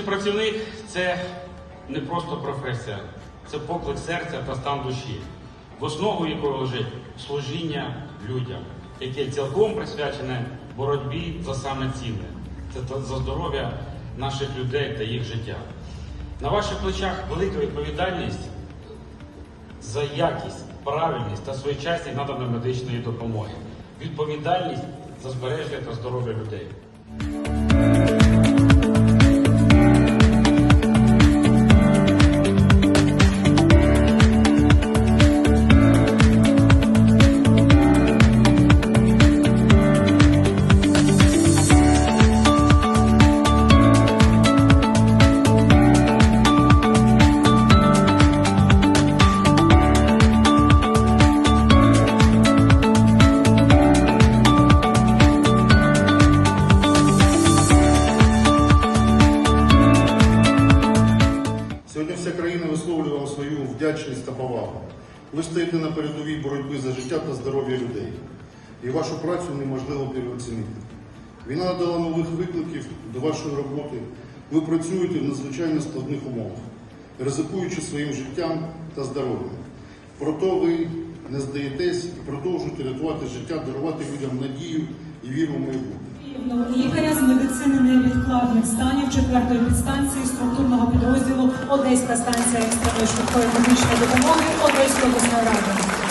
працівник це не просто професія, це поклик серця та стан душі, в основу якої лежить служіння людям, яке цілком присвячене боротьбі за саме цінне. Це за здоров'я наших людей та їх життя. На ваших плечах велика відповідальність за якість, правильність та своєчасність наданої медичної допомоги, відповідальність за збереження та здоров'я людей. Життя та здоров'я людей. І вашу працю неможливо переоцінити. Війна надала нових викликів до вашої роботи. Ви працюєте в надзвичайно складних умовах, ризикуючи своїм життям та здоров'ям. Проте ви не здаєтесь і продовжуєте рятувати життя, дарувати людям надію і віру в майбутнє. Лікаря з медицини невідкладних станів четвертої підстанції структурного підрозділу Одеська станція екстреної швидкої медичної допомоги Одеської обласної ради.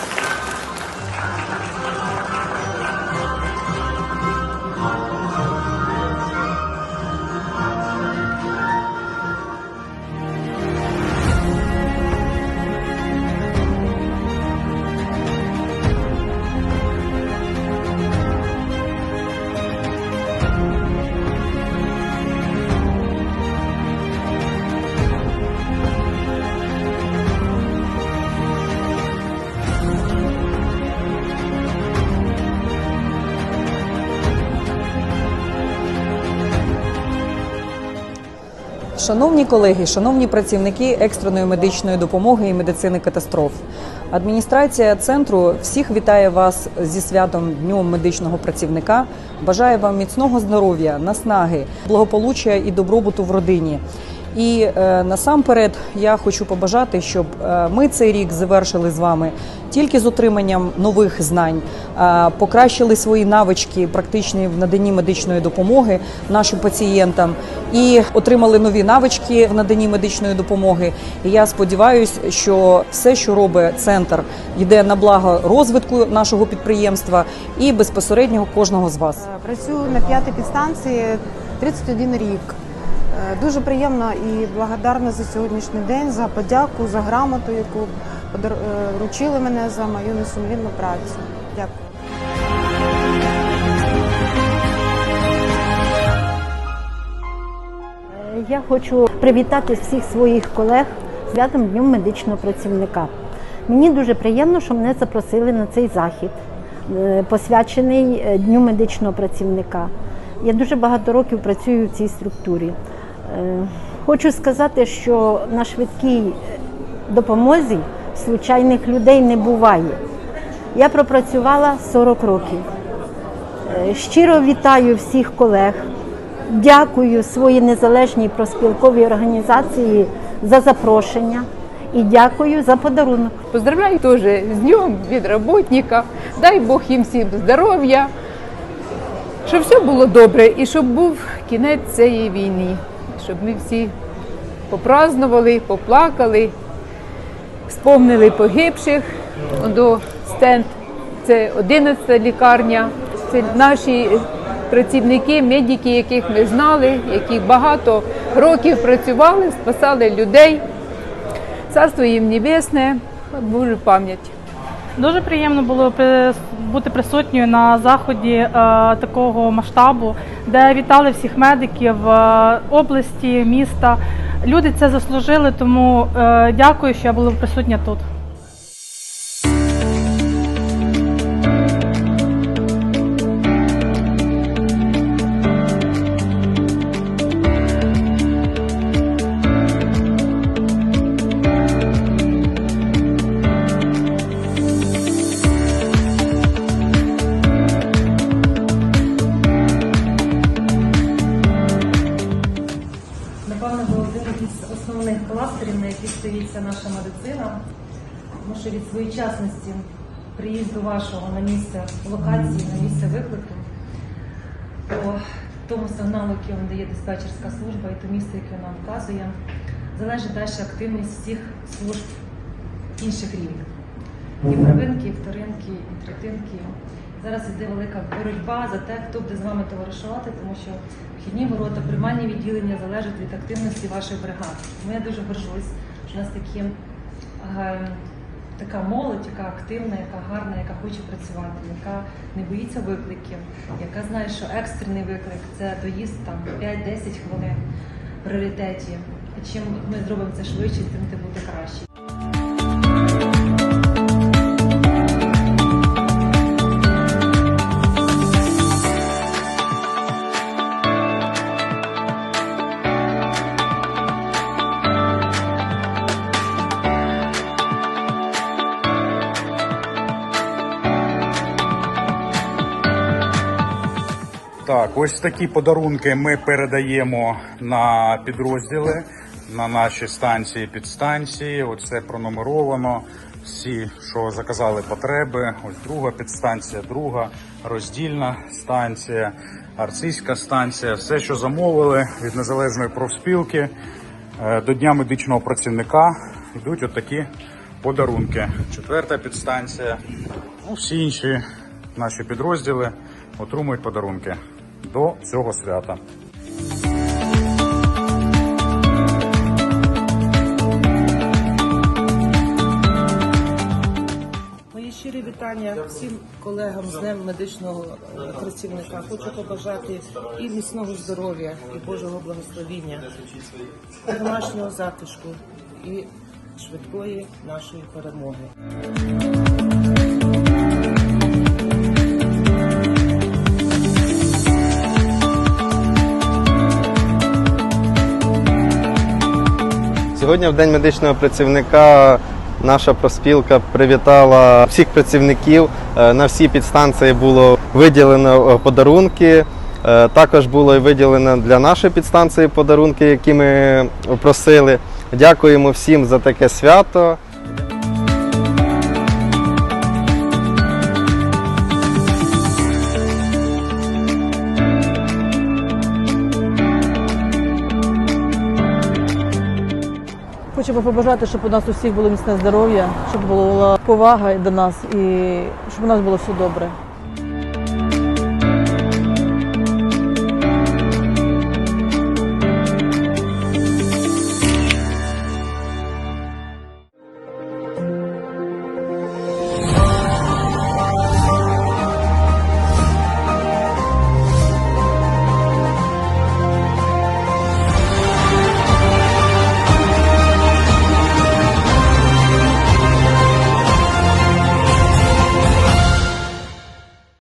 Шановні колеги, шановні працівники екстреної медичної допомоги і медицини катастроф. Адміністрація центру всіх вітає вас зі святом Днем медичного працівника. Бажає вам міцного здоров'я, наснаги, благополуччя і добробуту в родині. І е, насамперед я хочу побажати, щоб е, ми цей рік завершили з вами тільки з отриманням нових знань, е, покращили свої навички практичні в наданні медичної допомоги нашим пацієнтам і отримали нові навички в наданні медичної допомоги. І я сподіваюся, що все, що робить центр, йде на благо розвитку нашого підприємства і безпосередньо кожного з вас. Е, Працюю на п'ятій підстанції 31 рік. Е, Дуже приємно і благодарна за сьогоднішній день, за подяку, за грамоту, яку е, вручили мене за мою несумлінну працю. Дякую. Я хочу привітати всіх своїх колег святом Днем медичного працівника. Мені дуже приємно, що мене запросили на цей захід, е, посвячений е, Дню медичного працівника. Я дуже багато років працюю в цій структурі. Е, Хочу сказати, що на швидкій допомозі звичайних людей не буває. Я пропрацювала 40 років. Е, Щиро вітаю всіх колег. Дякую своїй незалежній проспілковій організації за запрошення і дякую за подарунок. Поздравляю теж з днем від роботника. Дай Бог їм всім здоров'я, щоб все було добре і щоб був кінець цієї війни, щоб ми всі попразнували, поплакали, спомнили погибших. До стенд це 11 лікарня. Це наші працівники, медики, яких ми знали, які багато років працювали, спасали людей. Царство їм небесне, Божа пам'ять. Дуже приємно було бути присутньою на заході е, такого масштабу, де вітали всіх медиків е, області, міста. Люди це заслужили, тому е, дякую, що я була присутня тут. Тому що від своєчасності приїзду вашого на місце локації, на місце виклику, по тому сигналу, який вам дає диспетчерська служба, і то місце, яке нам вказує, залежить далі активність всіх служб інших рівнів. І первинки, і вторинки, і третинки. Зараз йде велика боротьба за те, хто буде з вами товаришувати, тому що вхідні ворота, приймальні відділення залежать від активності вашої бригади. Тому я дуже горжусь, у нас такі, е, така молодь, яка активна, яка гарна, яка хоче працювати, яка не боїться викликів, яка знає, що екстрений виклик це доїзд там 5-10 хвилин в пріоритеті. Чим ми зробимо це швидше, тим це буде краще. Так, ось такі подарунки ми передаємо на підрозділи, на наші станції, підстанції. Оце пронумеровано. Всі, що заказали потреби. Ось друга підстанція, друга роздільна станція, арцизька станція. Все, що замовили від незалежної профспілки е, до Дня медичного працівника, йдуть отакі подарунки. Четверта підстанція. Ну, всі інші наші підрозділи отримують подарунки до цього свята. Щирі вітання всім колегам з Днем медичного працівника. Хочу побажати і міцного здоров'я, і Божого благословіння, і домашнього затишку, і швидкої нашої перемоги. Сьогодні, в День медичного працівника, наша проспілка привітала всіх працівників. Е, На всі підстанції було виділено е, подарунки. Е, Також було виділено для нашої підстанції подарунки, які ми просили. Дякуємо всім за таке свято. Хочемо побажати, щоб у нас усіх було міцне здоров'я, щоб була повага до нас і щоб у нас було все добре.